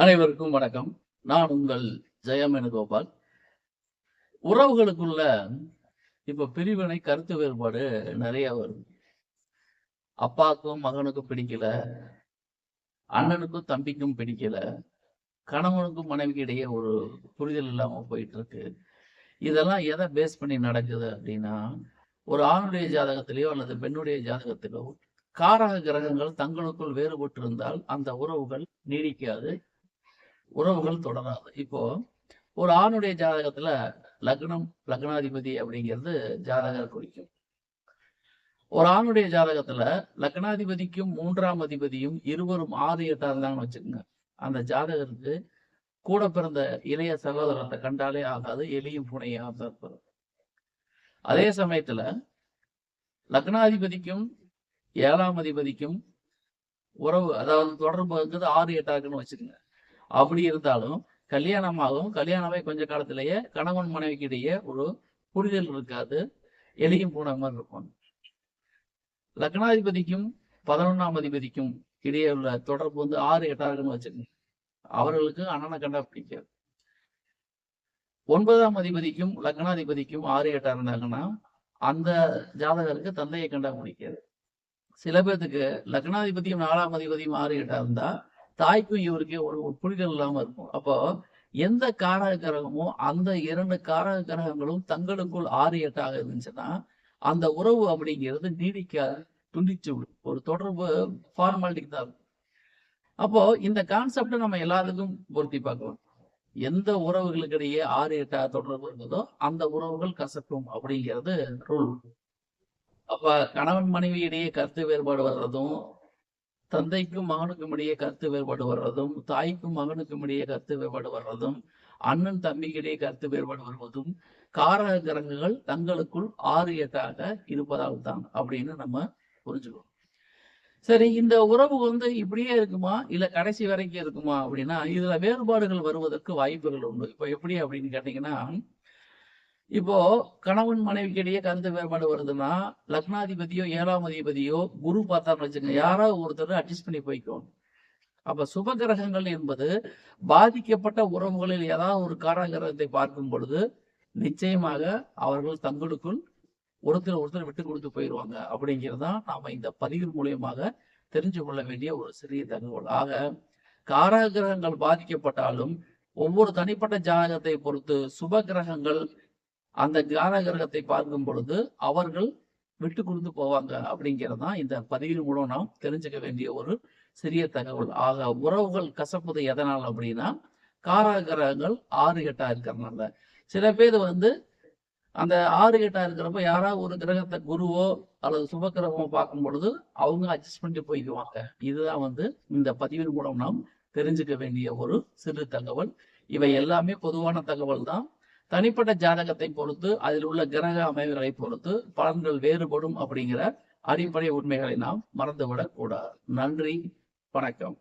அனைவருக்கும் வணக்கம். நான் உங்கள் ஜெயம் வேணுகோபால் உறவுகளுக்குள்ள இப்ப பிரிவினை கருத்து வேறுபாடு நிறைய வருது. அப்பாவுக்கும் மகனுக்கும் பிடிக்கல அண்ணனுக்கும் தம்பிக்கும் பிடிக்கல கணவனுக்கும் மனைவிக்கு இடையே ஒரு புரிதல் இல்லாம போயிட்டு இருக்கு இதெல்லாம் எதை பேஸ் பண்ணி நடக்குது அப்படின்னா ஒரு ஆணுடைய ஜாதகத்திலேயோ அல்லது பெண்ணுடைய ஜாதகத்திலோ காரக கிரகங்கள் தங்களுக்குள் வேறுபட்டு இருந்தால் அந்த உறவுகள் நீடிக்காது உறவுகள் தொடராது. இப்போ ஒரு ஆணுடைய ஜாதகத்துல லக்னம் லக்னாதிபதி அப்படிங்கிறது ஜாதகர் குறிக்கும். ஒரு ஆணுடைய ஜாதகத்துல லக்னாதிபதிக்கும் மூன்றாம் அதிபதியும் இருவரும் ஆறு எட்டா இருந்தாங்கன்னு வச்சுக்கோங்க. அந்த ஜாதகருக்கு கூட பிறந்த இளைய சகோதரத்தை கண்டாலே ஆகாது எலியும் புனையாக தான் அதே சமயத்துல லக்னாதிபதிக்கும் ஏழாம் அதிபதிக்கும் உறவு அதாவது தொடர்பு வந்து ஆறு எட்டாக்குன்னு வச்சுக்கோங்க. அப்படி இருந்தாலும் கல்யாணமாகவும் கல்யாணமே கொஞ்ச காலத்திலேயே கணவன் மனைவிக்கு இடையே ஒரு புரிதல் இருக்காது. எலியும் போன மாதிரி இருக்கும். லக்னாதிபதிக்கும் பதினொன்னாம் அதிபதிக்கும் இடையே உள்ள தொடர்பு வந்து ஆறு எட்டாருன்னு வச்சுக்கோங்க. அவர்களுக்கு அண்ணனை கண்டா பிடிக்காது ஒன்பதாம் அதிபதிக்கும் லக்னாதிபதிக்கும் ஆறு எட்டா இருந்தாங்கன்னா அந்த ஜாதகருக்கு தந்தையை கண்டா பிடிக்காது சில பேர்த்துக்கு லக்னாதிபதியும் நாலாம் அதிபதியும் ஆறு எட்டா இருந்தா தாய்க்கும் இவருக்கே ஒரு ஒரு புரிதல் இல்லாம இருக்கும். அப்போ எந்த காரக கிரகமோ அந்த இரண்டு காரக கிரகங்களும் தங்களுக்குள் ஆறு எட்டாக இருந்துச்சுன்னா அந்த உறவு அப்படிங்கிறது நீடிக்காது துண்டிச்சு விடும். ஒரு தொடர்பு ஃபார்மாலிட்டிக்கு தான் இருக்கும். அப்போ இந்த கான்செப்டை நம்ம எல்லாத்துக்கும் பொருத்தி பார்க்கலாம் எந்த உறவுகளுக்கு இடையே ஆறு எட்டா தொடர்பு இருந்ததோ அந்த உறவுகள் கசக்கும் அப்படிங்கிறது ரூல் அப்ப கணவன் மனைவி இடையே கருத்து வேறுபாடு வர்றதும் தந்தைக்கும் மகனுக்கும் இடையே கருத்து வேறுபாடு வர்றதும் தாய்க்கும் மகனுக்கும் இடையே கருத்து வேறுபாடு வர்றதும் அண்ணன் தம்பிக்கிடையே கருத்து வேறுபாடு வருவதும் காரக கிரகங்கள் தங்களுக்குள் ஆறு எட்டாக இருப்பதால் தான் அப்படின்னு நம்ம புரிஞ்சுக்கணும். சரி இந்த உறவு வந்து இப்படியே இருக்குமா? இல்ல கடைசி வரைக்கும் இருக்குமா அப்படின்னா இதுல வேறுபாடுகள் வருவதற்கு வாய்ப்புகள் உண்டு. இப்போ எப்படி அப்படின்னு கேட்டீங்கன்னா இப்போ கணவன் மனைவிக்கு இடையே கருத்து வேறுபாடு வருதுன்னா லக்னாதிபதியோ ஏழாம் அதிபதியோ குரு பார்த்தான்னு வச்சுங்க யாராவது ஒருத்தர் அட்ஜஸ்ட் பண்ணி போய்க்கணும் அப்ப சுப கிரகங்கள் என்பது பாதிக்கப்பட்ட உறவுகளில் ஏதாவது ஒரு காராகிரகத்தை பார்க்கும் பொழுது நிச்சயமாக அவர்கள் தங்களுக்குள் ஒருத்தர் ஒருத்தர் விட்டு கொடுத்து போயிடுவாங்க அப்படிங்கிறதான் நாம இந்த பதிவின் மூலியமாக தெரிஞ்சு கொள்ள வேண்டிய ஒரு சிறிய தகவல். ஆக காராகிரகங்கள் பாதிக்கப்பட்டாலும் ஒவ்வொரு தனிப்பட்ட ஜாதகத்தை பொறுத்து சுப கிரகங்கள் அந்த தியான கிரகத்தை பார்க்கும் பொழுது அவர்கள் விட்டு கொடுத்து போவாங்க அப்படிங்கிறது தான் இந்த பதிவின் மூலம் நாம் தெரிஞ்சுக்க வேண்டிய ஒரு சிறிய தகவல். ஆக உறவுகள் கசப்பது எதனால் அப்படின்னா காரா கிரகங்கள் ஆறு எட்டா இருக்கிறனால. சில பேர் வந்து அந்த ஆறு எட்டா இருக்கிறப்ப யாராவது ஒரு கிரகத்தை குருவோ அல்லது சுப கிரகமோ பார்க்கும் பொழுது அவங்க அட்ஜஸ்ட் பண்ணிட்டு போய்க்குவாங்க. இதுதான் வந்து இந்த பதிவின் மூலம் நாம் தெரிஞ்சுக்க வேண்டிய ஒரு சிறு தகவல். இவை எல்லாமே பொதுவான தகவல் தான் தனிப்பட்ட ஜாதகத்தை பொறுத்து அதில் உள்ள கிரக அமைவுகளை பொறுத்து பலன்கள் வேறுபடும் அப்படிங்கிற அடிப்படை உண்மைகளை நாம் மறந்துவிடக் கூடாது நன்றி வணக்கம்.